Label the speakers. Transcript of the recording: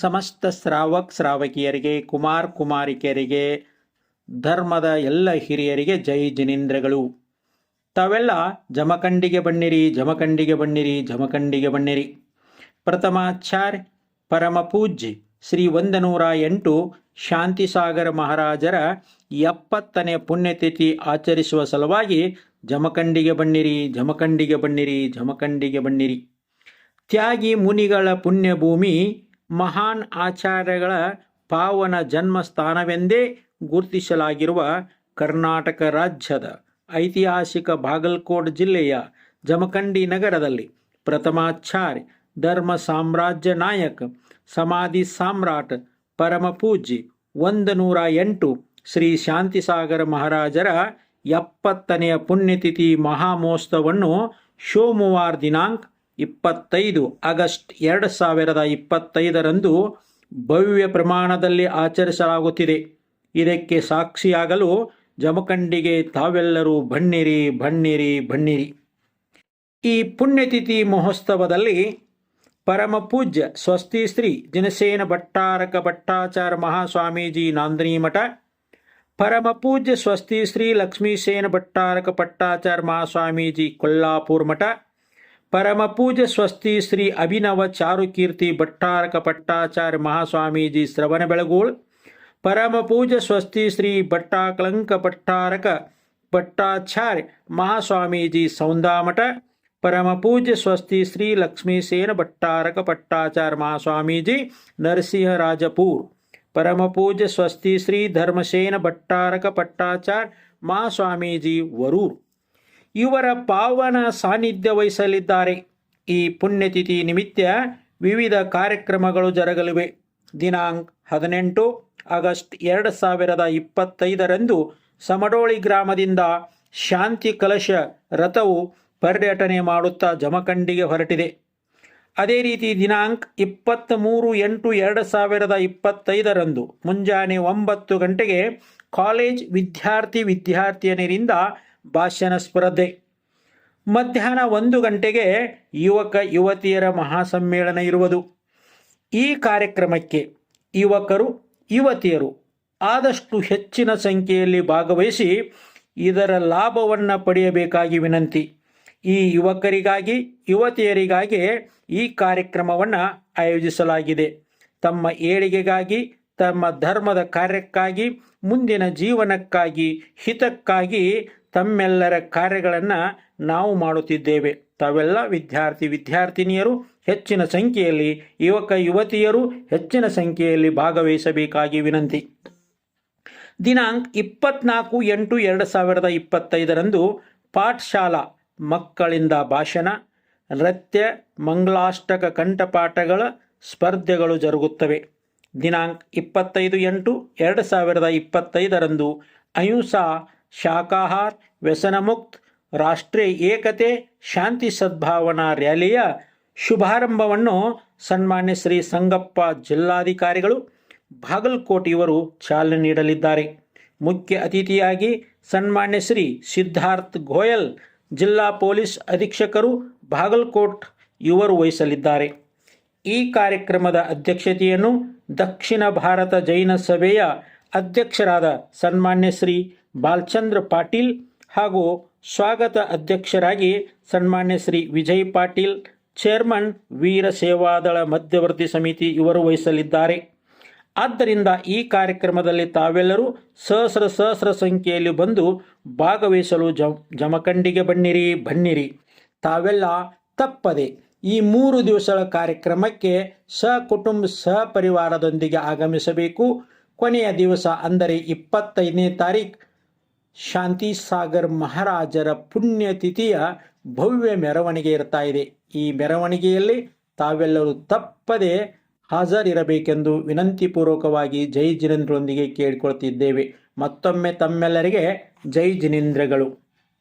Speaker 1: ಸಮಸ್ತ ಶ್ರಾವಕ್ ಶ್ರಾವಕಿಯರಿಗೆ, ಕುಮಾರ್ ಕುಮಾರಿಕೆಯರಿಗೆ ಧರ್ಮದ ಎಲ್ಲ ಹಿರಿಯರಿಗೆ ಜೈ ಜಿನೇಂದ್ರಗಳು. ತಾವೆಲ್ಲ ಜಮಖಂಡಿಗೆ ಬಣ್ಣಿರಿ ಜಮಖಂಡಿಗೆ ಬಣ್ಣಿರಿ ಜಮಖಂಡಿಗೆ ಬಣ್ಣಿರಿ ಪ್ರಥಮಾಚಾರ್ಯ ಪರಮ ಪೂಜ್ಯ ಶ್ರೀ ಒಂದನೂರ ಎಂಟು ಶಾಂತಿಸಾಗರ ಮಹಾರಾಜರ ಎಪ್ಪತ್ತನೇ ಪುಣ್ಯತಿಥಿ ಆಚರಿಸುವ ಸಲುವಾಗಿ ಜಮಖಂಡಿಗೆ ಬಣ್ಣಿರಿ ಜಮಖಂಡಿಗೆ ಬಣ್ಣಿರಿ ಜಮಖಂಡಿಗೆ ಬಣ್ಣಿರಿ ತ್ಯಾಗಿ ಮುನಿಗಳ ಪುಣ್ಯಭೂಮಿ ಮಹಾನ್ ಆಚಾರ್ಯಗಳ ಪಾವನ ಜನ್ಮಸ್ಥಾನವೆಂದೇ ಗುರುತಿಸಲಾಗಿರುವ ಕರ್ನಾಟಕ ರಾಜ್ಯದ ಐತಿಹಾಸಿಕ ಬಾಗಲಕೋಟ್ ಜಿಲ್ಲೆಯ ಜಮಖಂಡಿ ನಗರದಲ್ಲಿ ಪ್ರಥಮಾಚಾರ್ಯ, ಧರ್ಮ ಸಾಮ್ರಾಜ್ಯ ನಾಯಕ, ಸಮಾಧಿ ಸಾಮ್ರಾಟ್, ಪರಮ ಪೂಜ್ಯ ಒಂದು ನೂರ ಎಂಟು ಶ್ರೀ ಶಾಂತಿಸಾಗರ ಮಹಾರಾಜರ ಎಪ್ಪತ್ತನೆಯ ಪುಣ್ಯತಿಥಿ ಮಹಾಮಹೋತ್ಸವವನ್ನು ಸೋಮವಾರ ದಿನಾಂಕ ಇಪ್ಪತ್ತೈದು ಆಗಸ್ಟ್ ಎರಡು ಸಾವಿರದ ಇಪ್ಪತ್ತೈದರಂದು ಭವ್ಯ ಪ್ರಮಾಣದಲ್ಲಿ ಆಚರಿಸಲಾಗುತ್ತಿದೆ. ಇದಕ್ಕೆ ಸಾಕ್ಷಿಯಾಗಲು ಜಮಖಂಡಿಗೆ ತಾವೆಲ್ಲರೂ ಬಣ್ಣಿರಿ ಬಣ್ಣಿರಿ ಬಣ್ಣಿರಿ ಈ ಪುಣ್ಯತಿಥಿ ಮಹೋತ್ಸವದಲ್ಲಿ ಪರಮ ಪೂಜ್ಯ ಸ್ವಸ್ತಿ ಶ್ರೀ ಜನಸೇನ ಭಟ್ಟಾರಕ ಭಟ್ಟಾಚಾರ ಮಹಾಸ್ವಾಮೀಜಿ ನಾಂದಿನಿ ಮಠ, ಪರಮ ಪೂಜ್ಯ ಸ್ವಸ್ತಿ ಶ್ರೀ ಲಕ್ಷ್ಮೀಸೇನ ಭಟ್ಟಾರಕ ಭಟ್ಟಾಚಾರ ಮಹಾಸ್ವಾಮೀಜಿ ಕೊಲ್ಲಾಪುರ ಮಠ ಪರಮ ಪೂಜ್ಯ ಸ್ವಸ್ತಿ ಶ್ರೀ ಅಭಿನವ ಚಾರುಕೀರ್ತಿ ಭಟ್ಟಾರಕ ಭಟ್ಟಾಚಾರ್ಯ ಮಹಾಸ್ವಾಮೀಜಿ ಶ್ರವಣ ಬೆಳಗೋಳ್ ಪರಮ ಪೂಜ್ಯ ಸ್ವಸ್ತಿ ಶ್ರೀ ಭಟ್ಟಾಕಲಂಕ ಭಟ್ಟಾರಕ ಭಟ್ಟಾಚಾರ್ಯ ಮಹಾಸ್ವಾಮೀಜಿ ಸೌಂದಾಮಠ ಪರಮ ಪೂಜ್ಯ ಸ್ವಸ್ತಿ ಶ್ರೀ ಲಕ್ಷ್ಮೀಸೇನ ಭಟ್ಟಾರಕ ಭಟ್ಟಾಚಾರ್ಯ ಮಹಾಸ್ವಾಮೀಜಿ ನರಸಿಂಹರಾಜಪುರ್ ಪರಮ ಪೂಜ್ಯ ಸ್ವಸ್ತಿ ಶ್ರೀ ಧರ್ಮಸೇನ ಭಟ್ಟಾರಕ ಭಟ್ಟಾಚಾರ್ಯ ಮಹಾಸ್ವಾಮೀಜಿ ವರೂರ್ ಇವರ ಪಾವನ ಸಾನ್ನಿಧ್ಯ ವಹಿಸಲಿದ್ದಾರೆ. ಈ ಪುಣ್ಯತಿಥಿ ನಿಮಿತ್ತ ವಿವಿಧ ಕಾರ್ಯಕ್ರಮಗಳು ಜರಗಲಿವೆ. ದಿನಾಂಕ ಹದಿನೆಂಟು ಆಗಸ್ಟ್ ಎರಡು ಸಾವಿರದ ಇಪ್ಪತ್ತೈದರಂದು ಸಮಡೋಳಿ ಗ್ರಾಮದಿಂದ ಶಾಂತಿ ಕಲಶ ರಥವು ಪರ್ಯಟನೆ ಮಾಡುತ್ತಾ ಜಮಖಂಡಿಗೆ ಹೊರಟಿದೆ. ಅದೇ ರೀತಿ ದಿನಾಂಕ ಇಪ್ಪತ್ತ್ ಮೂರು ಎಂಟು ಎರಡು ಸಾವಿರದ ಇಪ್ಪತ್ತೈದರಂದು ಮುಂಜಾನೆ ಒಂಬತ್ತು ಗಂಟೆಗೆ ಕಾಲೇಜ್ ವಿದ್ಯಾರ್ಥಿ ವಿದ್ಯಾರ್ಥಿನಿಯರಿಂದ ಭಾಷಣ ಸ್ಪರ್ಧೆ. ಮಧ್ಯಾಹ್ನ ಒಂದು ಗಂಟೆಗೆ ಯುವಕ ಯುವತಿಯರ ಮಹಾಸಮ್ಮೇಳನ ಇರುವುದು. ಈ ಕಾರ್ಯಕ್ರಮಕ್ಕೆ ಯುವಕರು, ಯುವತಿಯರು ಆದಷ್ಟು ಹೆಚ್ಚಿನ ಸಂಖ್ಯೆಯಲ್ಲಿ ಭಾಗವಹಿಸಿ ಇದರ ಲಾಭವನ್ನು ಪಡೆಯಬೇಕಾಗಿ ವಿನಂತಿ. ಈ ಯುವಕರಿಗಾಗಿ, ಯುವತಿಯರಿಗಾಗಿ ಈ ಕಾರ್ಯಕ್ರಮವನ್ನು ಆಯೋಜಿಸಲಾಗಿದೆ. ತಮ್ಮ ಏಳಿಗೆಗಾಗಿ, ತಮ್ಮ ಧರ್ಮದ ಕಾರ್ಯಕ್ಕಾಗಿ, ಮುಂದಿನ ಜೀವನಕ್ಕಾಗಿ, ಹಿತಕ್ಕಾಗಿ ತಮ್ಮೆಲ್ಲರ ಕಾರ್ಯಗಳನ್ನು ನಾವು ಮಾಡುತ್ತಿದ್ದೇವೆ. ತಾವೆಲ್ಲ ವಿದ್ಯಾರ್ಥಿ ವಿದ್ಯಾರ್ಥಿನಿಯರು ಹೆಚ್ಚಿನ ಸಂಖ್ಯೆಯಲ್ಲಿ ಯುವಕ ಯುವತಿಯರು ಹೆಚ್ಚಿನ ಸಂಖ್ಯೆಯಲ್ಲಿ ಭಾಗವಹಿಸಬೇಕಾಗಿ ವಿನಂತಿ. ದಿನಾಂಕ ಇಪ್ಪತ್ನಾಲ್ಕು ಎಂಟು ಎರಡು ಸಾವಿರದ ಇಪ್ಪತ್ತೈದರಂದು ಪಾಠಶಾಲಾ ಮಕ್ಕಳಿಂದ ಭಾಷಣ, ನೃತ್ಯ, ಮಂಗಳಾಷ್ಟಕ ಕಂಠಪಾಠಗಳ ಸ್ಪರ್ಧೆಗಳು ಜರುಗುತ್ತವೆ. ದಿನಾಂಕ ಇಪ್ಪತ್ತೈದು ಎಂಟು ಎರಡು ಸಾವಿರದ ಇಪ್ಪತ್ತೈದರಂದು ಅಹಿಂಸಾ ಶಾಖಾಹಾರ ವ್ಯಸನಮುಕ್ತ ರಾಷ್ಟ್ರೀಯ ಏಕತೆ, ಶಾಂತಿ ಸದ್ಭಾವನಾ ರ್ಯಾಲಿಯ ಶುಭಾರಂಭವನ್ನು ಸನ್ಮಾನ್ಯ ಶ್ರೀ ಸಂಗಪ್ಪ ಜಿಲ್ಲಾಧಿಕಾರಿಗಳು ಬಾಗಲಕೋಟ್ ಇವರು ಚಾಲನೆ ನೀಡಲಿದ್ದಾರೆ. ಮುಖ್ಯ ಅತಿಥಿಯಾಗಿ ಸನ್ಮಾನ್ಯ ಶ್ರೀ ಸಿದ್ಧಾರ್ಥ್ ಗೋಯಲ್, ಜಿಲ್ಲಾ ಪೊಲೀಸ್ ಅಧೀಕ್ಷಕರು ಬಾಗಲಕೋಟ್ ಇವರು ವಹಿಸಲಿದ್ದಾರೆ. ಈ ಕಾರ್ಯಕ್ರಮದ ಅಧ್ಯಕ್ಷತೆಯನ್ನು ದಕ್ಷಿಣ ಭಾರತ ಜೈನ ಸಭೆಯ ಅಧ್ಯಕ್ಷರಾದ ಸನ್ಮಾನ್ಯ ಶ್ರೀ ಬಾಲಚಂದ್ರ ಪಾಟೀಲ್ ಹಾಗೂ ಸ್ವಾಗತ ಅಧ್ಯಕ್ಷರಾಗಿ ಸನ್ಮಾನ್ಯ ಶ್ರೀ ವಿಜಯ್ ಪಾಟೀಲ್, ಚೇರ್ಮನ್ ವೀರ ಸೇವಾದಳ ಮಧ್ಯವರ್ತಿ ಸಮಿತಿ ಇವರು ವಹಿಸಲಿದ್ದಾರೆ. ಆದ್ದರಿಂದ ಈ ಕಾರ್ಯಕ್ರಮದಲ್ಲಿ ತಾವೆಲ್ಲರೂ ಸಹಸ್ರ ಸಹಸ್ರ ಸಂಖ್ಯೆಯಲ್ಲಿ ಬಂದು ಭಾಗವಹಿಸಲು ಜಮಖಂಡಿಗೆ ಬನ್ನಿರಿ ಬನ್ನಿರಿ. ತಾವೆಲ್ಲ ತಪ್ಪದೆ ಈ ಮೂರು ದಿವಸಗಳ ಕಾರ್ಯಕ್ರಮಕ್ಕೆ ಸಹಕುಟುಂಬ ಸಹಪರಿವಾರದೊಂದಿಗೆ ಆಗಮಿಸಬೇಕು. ಕೊನೆಯ ದಿವಸ ಅಂದರೆ ಇಪ್ಪತ್ತೈದನೇ ತಾರೀಕು ಶಾಂತಿ ಸಾಗರ್ ಮಹಾರಾಜರ ಪುಣ್ಯತಿಥಿಯ ಭವ್ಯ ಮೆರವಣಿಗೆ ಇರ್ತಾ ಇದೆ. ಈ ಮೆರವಣಿಗೆಯಲ್ಲಿ ತಾವೆಲ್ಲರೂ ತಪ್ಪದೆ ಹಾಜರಿರಬೇಕೆಂದು ವಿನಂತಿಪೂರ್ವಕವಾಗಿ ಜೈ ಜಿನೇಂದ್ರೊಂದಿಗೆ ಕೇಳಿಕೊಳ್ತಿದ್ದೇವೆ. ಮತ್ತೊಮ್ಮೆ ತಮ್ಮೆಲ್ಲರಿಗೆ ಜೈ ಜಿನೇಂದ್ರಗಳು.